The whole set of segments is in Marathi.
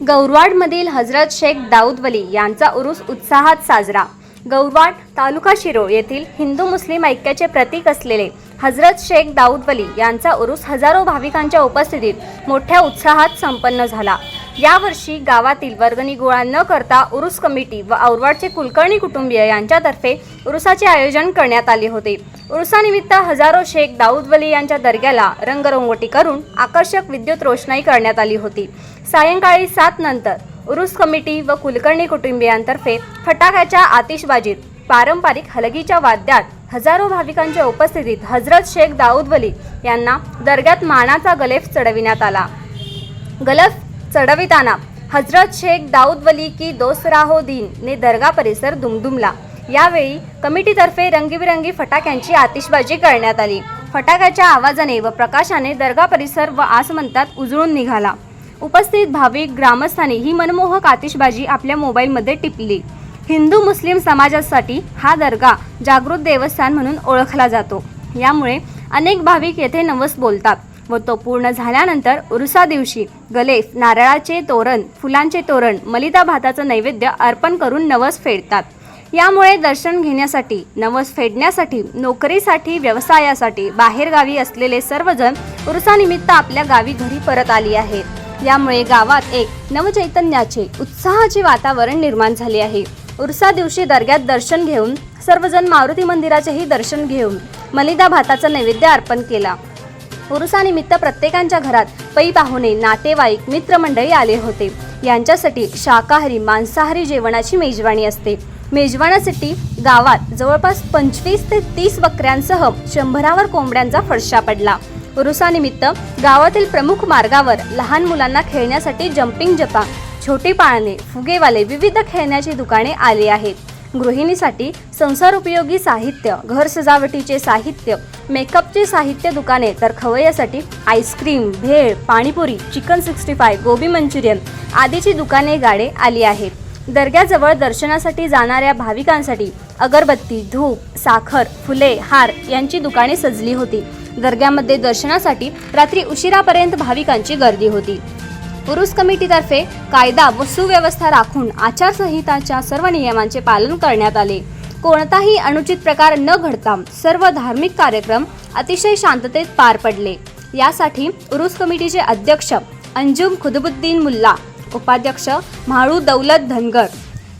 गौरवाडमधील हजरत शेख दाऊद वली यांचा उरूस उत्साहात साजरा. गौरवाड तालुका शिरोळ येथील हिंदू मुस्लिम ऐक्याचे प्रतीक असलेले हजरत शेख दाऊद वली यांचा उरूस हजारो भाविकांच्या उपस्थितीत मोठ्या उत्साहात संपन्न झाला. यावर्षी गावातील वर्गणी गोळा न करता उरूस कमिटी व औरवाडचे कुलकर्णी कुटुंबीय यांच्यातर्फे उरुसाचे आयोजन करण्यात आले होते. उरुसानिमित्त हजारो शेख दाऊद वली यांच्या दर्ग्याला रंगरंगोटी करून आकर्षक विद्युत रोषणाई करण्यात आली होती. सायंकाळी सात नंतर उरुस कमिटी व कुलकर्णी कुटुंबियांतर्फे फटाक्याच्या आतिषबाजीत पारंपरिक हलगीच्या वाद्यात हजारो भाविकांच्या उपस्थितीत हजरत शेख दाऊद वली यांना दर्ग्यात मानाचा गलेफ चढविण्यात आला. गलफ चढविताना हजरत शेख दाऊद वली की दोसरा राहो दिन ने दर्गा परिसर दुमदुमला. यावेळी कमिटीतर्फे रंगीबिरंगी फटाक्यांची आतिषबाजी करण्यात आली. फटाक्याच्या आवाजाने व प्रकाशाने दर्गा परिसर व आसमंतात उजळून निघाला. उपस्थित भाविक ग्रामस्थांनी ही मनमोहक आतिषबाजी आपल्या मोबाईलमध्ये टिपली. हिंदू मुस्लिम समाजासाठी हा दर्गा जागृत देवस्थान म्हणून ओळखला जातो. यामुळे अनेक भाविक येथे नवस बोलतात. व तो पूर्ण झाल्यानंतर उरुसा दिवशी गलेफ नारळाचे तोरण फुलांचे तोरण मलिदा भाताचं नैवेद्य अर्पण करून नवस फेडतात. यामुळे दर्शन घेण्यासाठी नवस फेडण्यासाठी नोकरीसाठी व्यवसायासाठी बाहेरगावी असलेले सर्वजण उरुसानिमित्त आपल्या गावी घरी परत आली आहेत. यामुळे गावात एक नवचैतन्याचे उत्साहाचे वातावरण निर्माण झाले आहे. उरसा दिवशी दर्ग्यात दर्शन घेऊन सर्वजण मारुती मंदिराचेही दर्शन घेऊन मलिदा भाताचा नैवेद्य अर्पण केला. उरुसानिमित्त प्रत्येकांच्या घरात पै पाहुणे नातेवाईक मित्रमंडळी आले होते. यांच्यासाठी शाकाहारी मांसाहारी जेवणाची मेजवानी असते. मेजवानासाठी गावात जवळपास पंचवीस ते तीस बकऱ्यांसह शंभरावर कोंबड्यांचा फडशा पडला. उरुसानिमित्त गावातील प्रमुख मार्गावर लहान मुलांना खेळण्यासाठी जम्पिंग जपा छोटी पाळणे फुगेवाले विविध खेळण्याची दुकाने आली आहेत. गृहिणीसाठी संसार उपयोगी साहित्य घर सजावटीचे साहित्य मेकअपचे साहित्य दुकाने तर खवय्यासाठी ice cream bhel panipuri chicken sixty five gobi manchurian आदीची दुकाने गाडे आली आहेत. दर्ग्याजवळ दर्शनासाठी जाणाऱ्या भाविकांसाठी अगरबत्ती धूप साखर फुले हार यांची दुकाने सजली होती. दर्ग्यामध्ये दर्शनासाठी रात्री उशिरापर्यंत भाविकांची गर्दी होती. उरुस कमिटीतर्फे कायदा व सुव्यवस्था राखून आचारसंहिताच्या सर्व नियमांचे पालन करण्यात आले. कोणताही अनुचित प्रकार न घडता सर्व धार्मिक कार्यक्रम अतिशय शांततेत पार पडले. यासाठी उरुस कमिटीचे अध्यक्ष अंजुम खुदबुद्दीन मुल्ला उपाध्यक्ष म्हाळू दौलत धनगर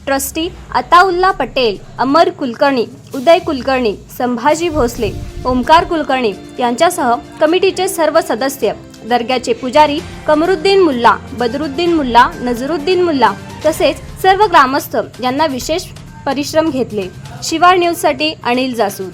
ट्रस्टी अताउल्ला पटेल अमर कुलकर्णी उदय कुलकर्णी संभाजी भोसले ओमकार कुलकर्णी यांच्यासह कमिटीचे सर्व सदस्य दर्ग्याचे पुजारी कमरुद्दीन मुल्ला बदरुद्दीन मुल्ला नजरुद्दीन मुल्ला तसेच सर्व ग्रामस्थ यांना विशेष परिश्रम घेतले. शिवार न्यूजसाठी अनिल जासूद.